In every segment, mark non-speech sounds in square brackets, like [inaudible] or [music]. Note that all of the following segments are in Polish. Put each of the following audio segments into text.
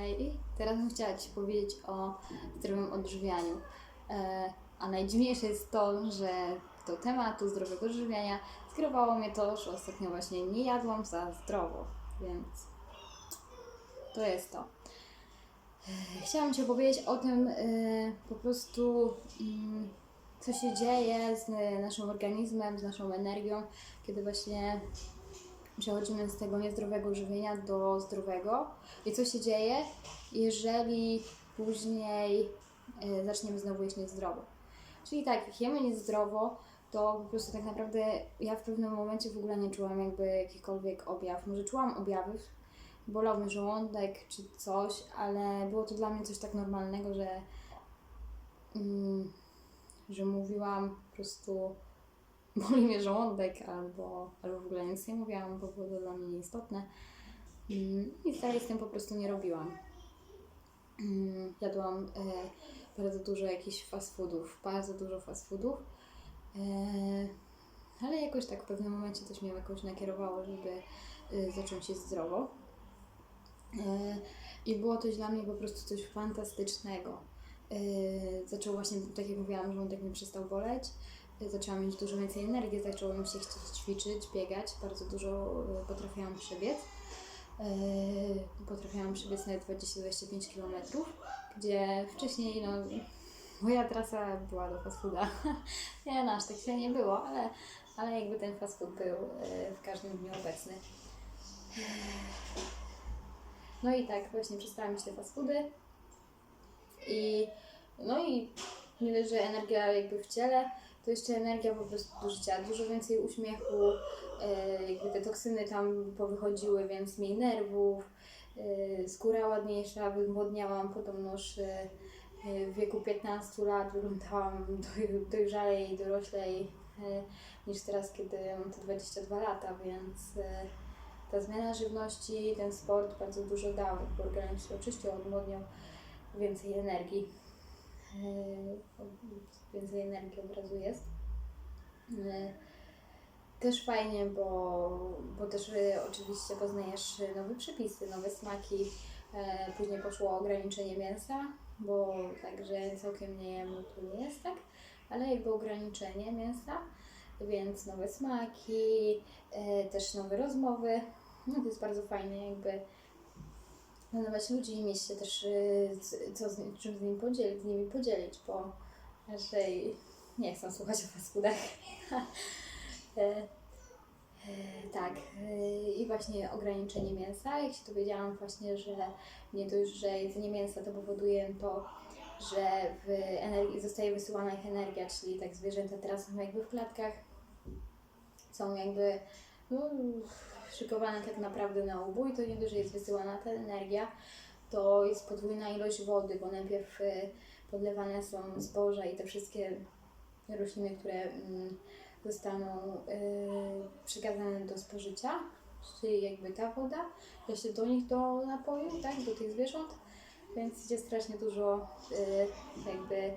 Hej, teraz bym chciała Ci powiedzieć o zdrowym odżywianiu. E, a najdziwniejsze jest to, że do tematu zdrowego odżywiania skierowało mnie to, że ostatnio właśnie nie jadłam za zdrowo, więc to jest to. E, Chciałam Ci opowiedzieć o tym e, po prostu, mm, co się dzieje z naszym organizmem, z naszą energią, kiedy właśnie przechodzimy z tego niezdrowego żywienia do zdrowego i co się dzieje, jeżeli później e, zaczniemy znowu jeść niezdrowo. Czyli tak, jak jemy niezdrowo, to po prostu tak naprawdę ja w pewnym momencie w ogóle nie czułam jakby jakikolwiek objaw. Może czułam objawy, bolał mnie żołądek czy coś, ale było to dla mnie coś tak normalnego, że, mm, że mówiłam po prostu boli mnie żołądek, albo, albo w ogóle nic nie mówiłam, bo było to dla mnie nieistotne. Mm, Nic dalej z tym po prostu nie robiłam. Mm, Jadłam e, bardzo dużo jakichś fast foodów, bardzo dużo fast foodów, e, ale jakoś tak w pewnym momencie też mnie jakoś nakierowało, żeby e, zacząć jeść zdrowo. I było to dla mnie po prostu coś fantastycznego. Zaczął właśnie, tak jak mówiłam, żołądek mi przestał boleć zaczęłam mieć dużo więcej energii, zaczęło mi się chcieć ćwiczyć, biegać, bardzo dużo e, potrafiłam przebiec. E, Potrafiłam przebiec nawet 20-25 km, gdzie wcześniej no, moja trasa była do fast fooda. [laughs] Nie, no aż tak się nie było, ale, ale jakby ten fast food był e, w każdym dniu obecny. No i tak, właśnie przestałam mieć te fast foody i no i nie dość, że energia jakby w ciele, to jeszcze energia po prostu do życia, dużo więcej uśmiechu, e, jakby te toksyny tam powychodziły, więc mniej nerwów, e, skóra ładniejsza, wymłodniałam, podobnoż e, w wieku 15 lat wyglądałam doj- dojrzalej i doroślej niż teraz, kiedy mam te 22 lata, więc ta zmiana żywności, ten sport bardzo dużo dał, bo organizm się oczyścił, odmłodniał, więcej energii. E, Więcej energii od razu jest. E, Też fajnie, bo, bo też e, oczywiście poznajesz nowe przepisy, nowe smaki. Później poszło ograniczenie mięsa, bo także całkiem nie jem, to nie jest tak, ale jakby ograniczenie mięsa, więc nowe smaki, też nowe rozmowy. No to jest bardzo fajne, jakby poznawać ludzi i mieć się też y, co z, czym z, nimi podzielić, z nimi podzielić, bo raczej nie chcę słuchać o fast. [laughs] E, e, tak, e, i właśnie ograniczenie mięsa. Jak się dowiedziałam właśnie, że nie dość, że jedzenie mięsa to powoduje to, że w energii zostaje wysyłana ich energia, czyli tak zwierzęta teraz są jakby w klatkach, są jakby no, szykowane tak naprawdę na ubój, to nie dość, że jest wysyłana ta energia, to jest podwójna ilość wody, bo najpierw y, podlewane są zboża i te wszystkie rośliny, które mm, zostaną y, przekazane do spożycia, czyli jakby ta woda, jeszcze do nich do napoju, tak, do tych zwierząt, więc idzie strasznie dużo y, jakby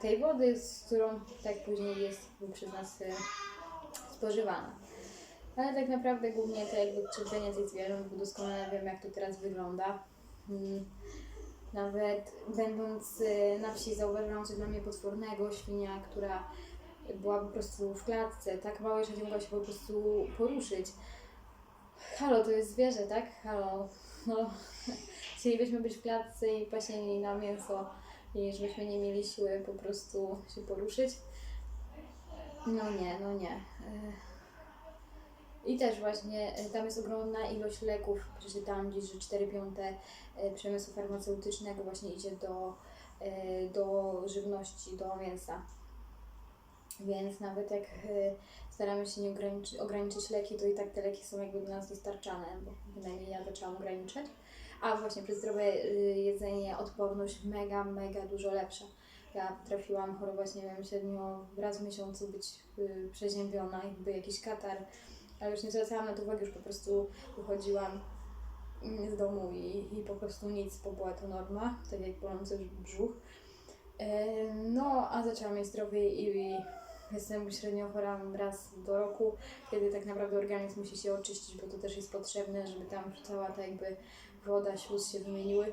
tej wody, z którą tak później jest przez nas spożywana. Ale tak naprawdę głównie to jakby krzywdzenie tych zwierząt, bo doskonale wiem jak to teraz wygląda. Mm, Nawet będąc y, na wsi zauważyłam coś dla mnie potwornego, świnia, która była po prostu w klatce, tak małe, że nie mogła się po prostu poruszyć. Halo, to jest zwierzę, tak? Halo, no [laughs] chcielibyśmy być w klatce i pasieni na mięso i żebyśmy nie mieli siły po prostu się poruszyć. No nie, no nie. I też właśnie e, tam jest ogromna ilość leków. Przeczytałam gdzieś, że 4 piąte e, przemysłu farmaceutycznego właśnie idzie do, e, do żywności, do mięsa. Więc nawet jak staramy się nie ograniczyć, ograniczyć leki, to i tak te leki są jakby do nas dostarczane, bo bynajmniej ja zaczęłam ograniczać. A właśnie przez zdrowe jedzenie odporność mega, mega dużo lepsza. Ja potrafiłam chorować, nie wiem, średnio raz w miesiącu być przeziębiona, jakby jakiś katar, ale już nie zwracałam na to uwagi, już po prostu wychodziłam mm, z domu i, i po prostu nic, bo była to norma, tak jak bolący brzuch. E, No, a zaczęłam mieć zdrowie i, jestem średnio chora raz do roku, kiedy tak naprawdę organizm musi się oczyścić, bo to też jest potrzebne, żeby tam cała ta jakby woda, śluz się wymieniły,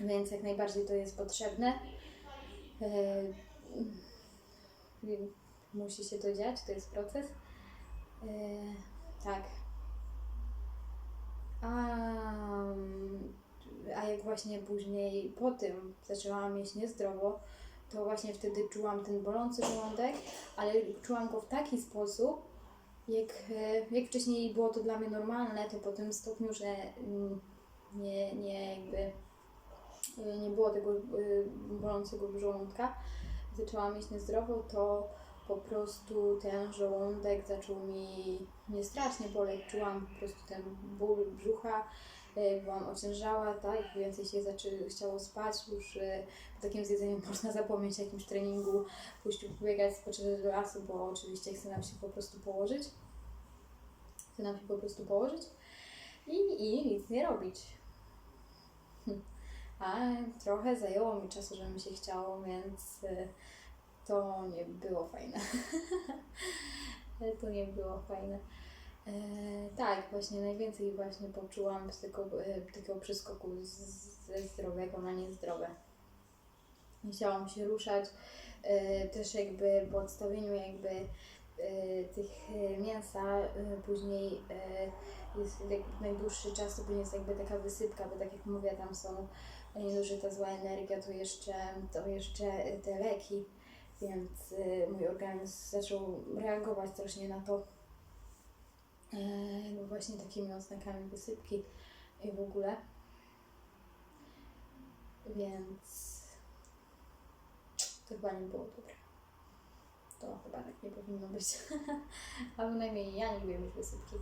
więc jak najbardziej to jest potrzebne. E, musi się to dziać, to jest proces. E, tak. A, a jak właśnie później po tym zaczęłam jeść niezdrowo, to właśnie wtedy czułam ten bolący żołądek, ale czułam go w taki sposób, jak, e, jak wcześniej było to dla mnie normalne, to po tym stopniu, że mm, nie, nie jakby e, nie było tego e, bolącego żołądka, zaczęłam jeść niezdrowo, to po prostu ten żołądek zaczął mi nie strasznie boleć, czułam po prostu ten ból brzucha, e, byłam ociężała, tak, więcej się zaczę- chciało spać, już e, po takim zjedzeniu [laughs] można zapomnieć o jakimś treningu, pójść pobiegać, spoczywać do lasu, bo oczywiście chce nam się po prostu położyć, chce nam się po prostu położyć i, i nic nie robić. [laughs] A trochę zajęło mi czasu, żeby mi się chciało, więc e, to nie było fajne. [laughs] to nie było fajne. E, tak, właśnie najwięcej właśnie poczułam z tego, e, takiego przeskoku ze zdrowego na niezdrowe. Nie chciałam się ruszać. E, też jakby po odstawieniu jakby e, tych e, mięsa e, później jest najdłuższy czas, to później jest jakby taka wysypka, bo tak jak mówię, tam są nie ta zła energia, to jeszcze, to jeszcze te leki, więc y, mój organizm zaczął reagować strasznie na to. E, no właśnie takimi oznakami wysypki i w ogóle. Więc to chyba nie było dobre. To chyba tak nie powinno być. [laughs] A bynajmniej ja nie lubię mieć wysypki.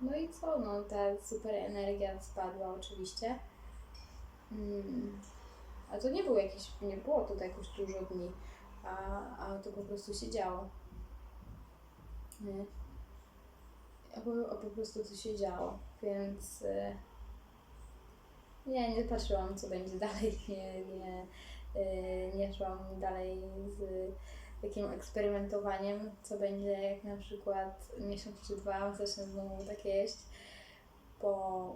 No i co? No ta super energia spadła oczywiście. Mm. A to nie było jakieś, nie było to jakoś dużo dni, a, a to po prostu się działo. Nie? A po, a po prostu to się działo, więc e, nie, nie patrzyłam co będzie [laughs] dalej, nie, nie, e, nie szłam dalej z takim eksperymentowaniem, co będzie jak na przykład miesiąc czy dwa zacznę znowu tak jeść, bo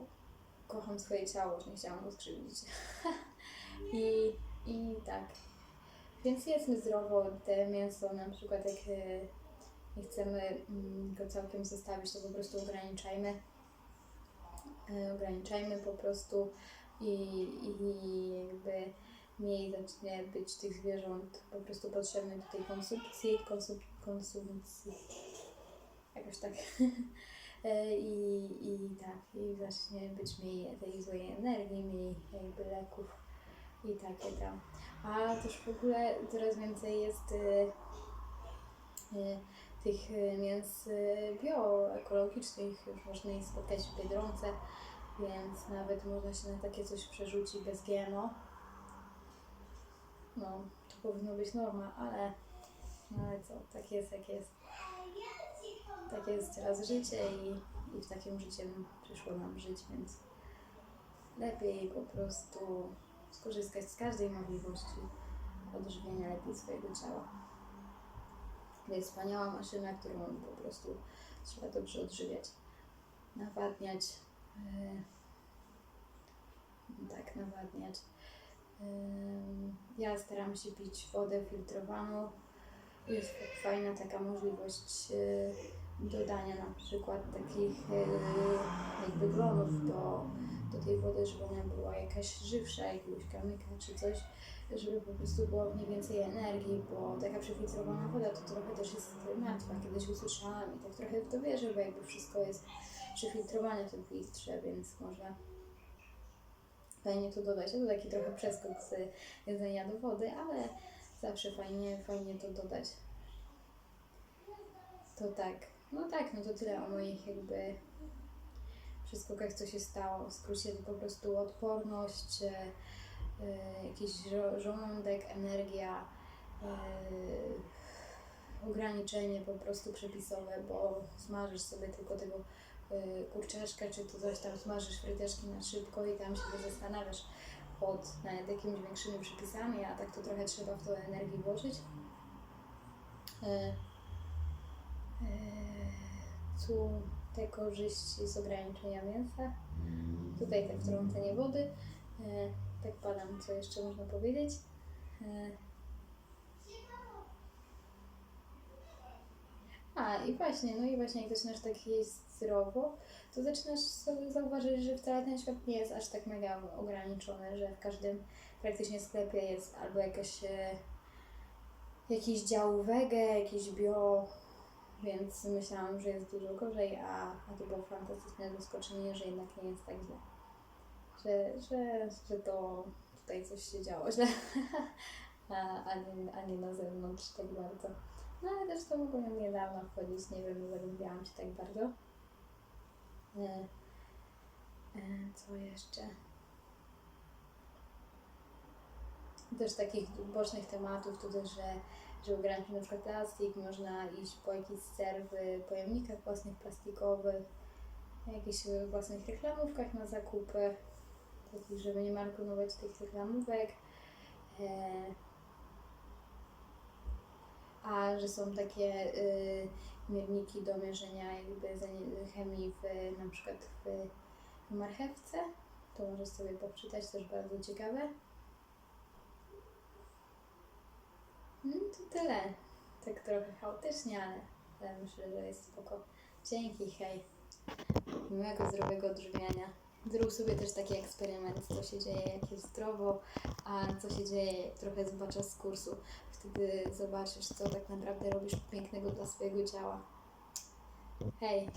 kocham swoje ciało, już nie chciałam go skrzywdzić. [laughs] I, I tak. Więc jedzmy zdrowo te mięso, na przykład jak e, nie chcemy mm, go całkiem zostawić, to po prostu ograniczajmy. E, Ograniczajmy po prostu i, i jakby mniej zacznie być tych zwierząt po prostu potrzebnych do tej konsumpcji, konsum, konsumpcji, jakoś tak. [laughs] E, I, I tak, i zacznie być mniej tej złej energii, mniej jakby leków i takie tam. A też w ogóle coraz więcej jest y, y, tych y, mięs y, bioekologicznych, już można ich spotkać w Biedronce, więc nawet można się na takie coś przerzucić bez GMO. No, to powinno być norma, ale, no ale co, tak jest jak jest. Takie jest teraz życie i, i w takim życiem przyszło nam żyć, więc lepiej po prostu skorzystać z każdej możliwości odżywienia lepiej swojego ciała. To jest wspaniała maszyna, którą po prostu trzeba dobrze odżywiać, nawadniać, yy, tak, nawadniać. Ym, Ja staram się pić wodę filtrowaną. Jest fajna taka możliwość yy, dodania na przykład takich yy, jakby glonów do, do tej wody, żeby ona była jakaś żywsza, jakiegoś kamyka czy coś, żeby po prostu było w niej więcej energii, bo taka przefiltrowana woda to trochę też jest martwa. Kiedyś usłyszałam i tak trochę w to wierzę, bo jakby wszystko jest przefiltrowane w tym filtrze, więc można fajnie to dodać. To taki trochę przeskok z jedzenia do wody, ale zawsze fajnie, fajnie to dodać. To tak. No tak, no to tyle o moich jakby przeskokach, co się stało. W skrócie to po prostu odporność, e, jakiś żo- żołądek, energia, e, ograniczenie po prostu przepisowe, bo smażysz sobie tylko tego kurczaczka, czy to coś tam smażysz fryteczki na szybko i tam się zastanawiasz pod nawet jakimiś większymi przepisami, a tak to trochę trzeba w to energii włożyć. E, e, tu te korzyści z ograniczenia mięsa. Tutaj te wtrącenie wody. E, tak badam, co jeszcze można powiedzieć. A, i właśnie, no i właśnie jak zaczynasz tak jeść to zaczynasz sobie zauważyć, że wcale ten świat nie jest aż tak mega ograniczony, że w każdym praktycznie sklepie jest albo jakaś, e, jakiś dział wege, jakiś bio, więc myślałam, że jest dużo gorzej, a, a to było fantastyczne zaskoczenie, że jednak nie jest tak źle. Że, że, że to tutaj coś się działo źle, [laughs] a, a, nie, a nie na zewnątrz tak bardzo. No ale też to mogłem niedawno wchodzić, nie wiem, zagłębiałam się tak bardzo. E, e, co jeszcze? Też takich bocznych tematów, to też, że, że ograniczyć na przykład plastik, można iść po jakichś ser w pojemnikach własnych plastikowych, jakichś własnych reklamówkach na zakupy, takich, żeby nie markonować tych reklamówek. E, a że są takie y, mierniki do mierzenia jakby chemii w, na przykład w, marchewce, to możesz sobie poczytać, też bardzo ciekawe. No to tyle. Tak trochę chaotycznie, ale, ale myślę, że jest spoko. Dzięki, hej. Miłego, zdrowego odżywiania. Zrób sobie też taki eksperyment, co się dzieje, jak jest zdrowo, a co się dzieje, trochę zbaczasz z kursu. Wtedy zobaczysz, co tak naprawdę robisz pięknego dla swojego ciała. Hej!